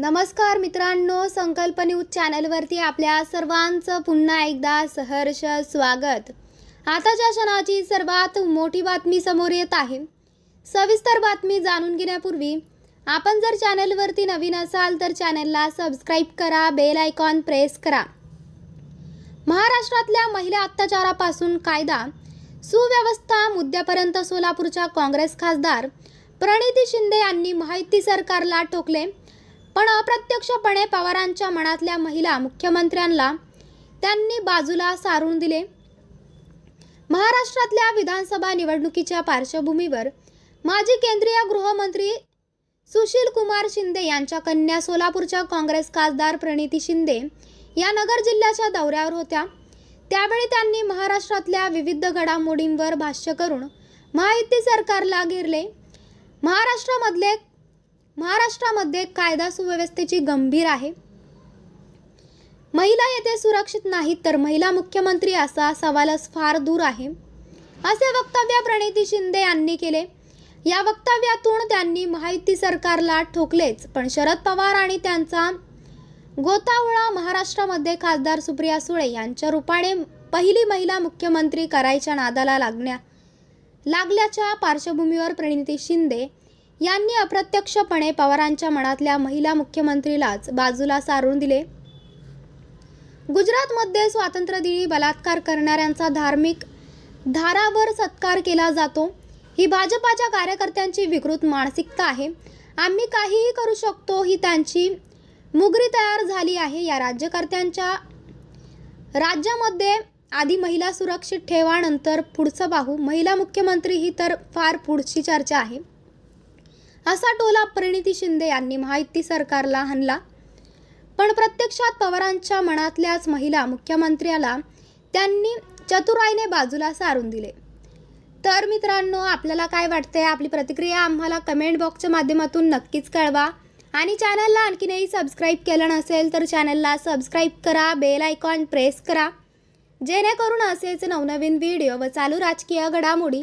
नमस्कार मित्रांनो संकल्प न्यूज चॅनलवरती आपल्या सर्वांचं पुन्हा एकदा सहर्ष स्वागत. आताच्या क्षणाची सर्वात मोठी बातमी समोर येत आहे सविस्तर बातमी जाणून घेण्यापूर्वी आपण जर चॅनलवरती नवीन असाल तर चॅनलला सबस्क्राईब करा बेल आयकॉन प्रेस करा. महाराष्ट्रातल्या महिला अत्याचारापासून कायदा सुव्यवस्था मुद्द्यापर्यंत सोलापूरच्या काँग्रेस खासदार प्रणिती शिंदे यांनी माहिती सरकारला ठोकले. पण अप्रत्यक्षपणे पवारांच्या मनातल्या महिला मुख्यमंत्र्यांना त्यांनी बाजूला सारून दिले. महाराष्ट्रातल्या विधानसभा निवडणुकीच्या पार्श्वभूमीवर माजी केंद्रीय गृहमंत्री सुशील कुमार शिंदे यांच्या कन्या सोलापूरच्या काँग्रेस खासदार प्रणिती शिंदे या नगर जिल्ह्याच्या दौऱ्यावर होत्या. त्यावेळी त्यांनी महाराष्ट्रातल्या विविध घडामोडींवर भाष्य करून माहिती सरकारला घेरले. महाराष्ट्रामधले महाराष्ट्रामध्ये कायदा सुव्यवस्थेची गंभीर आहे. महिला येथे सुरक्षित नाहीत तर महिला मुख्यमंत्री असा सवालच फार दूर आहे. असे वक्तव्य प्रणिती शिंदे यांनी केले. या वक्तव्यातून त्यांनी माहिती सरकारला ठोकलेच पण शरद पवार आणि त्यांचा गोतावळा महाराष्ट्रामध्ये खासदार सुप्रिया सुळे यांच्या रूपाने पहिली महिला मुख्यमंत्री करायच्या नादाला लागण्या लागल्याच्या पार्श्वभूमीवर प्रणिती शिंदे यांनी अप्रत्यक्षपणे पवारांच्या मनातल्या महिला मुख्यमंत्रीलाच बाजूला सारून दिले. गुजरातमध्ये स्वातंत्र्यदिनी बलात्कार करणाऱ्यांचा धार्मिक धारावर सत्कार केला जातो. ही भाजपाच्या कार्यकर्त्यांची विकृत मानसिकता आहे. आम्ही काहीही करू शकतो ही त्यांची मुगरी तयार झाली आहे. या राज्यकर्त्यांच्या राज्यामध्ये आधी महिला सुरक्षित ठेवा नंतर पुढचं पाहू. महिला मुख्यमंत्री ही तर फार पुढची चर्चा आहे. असा टोला परिणिती शिंदे यांनी महायुती सरकारला हाणला पण प्रत्यक्षात पवारांच्या मनातल्याच महिला मुख्यमंत्र्याला त्यांनी चतुराईने बाजूला सारून दिले. तर मित्रांनो आपल्याला काय वाटतंय? आपली प्रतिक्रिया आम्हाला कमेंट बॉक्सच्या माध्यमातून नक्कीच कळवा. आणि चॅनलला आणखीनही सबस्क्राईब केलं नसेल तर चॅनलला सबस्क्राईब करा बेल आयकॉन प्रेस करा. जेणेकरून असेच नवनवीन व्हिडिओ व चालू राजकीय घडामोडी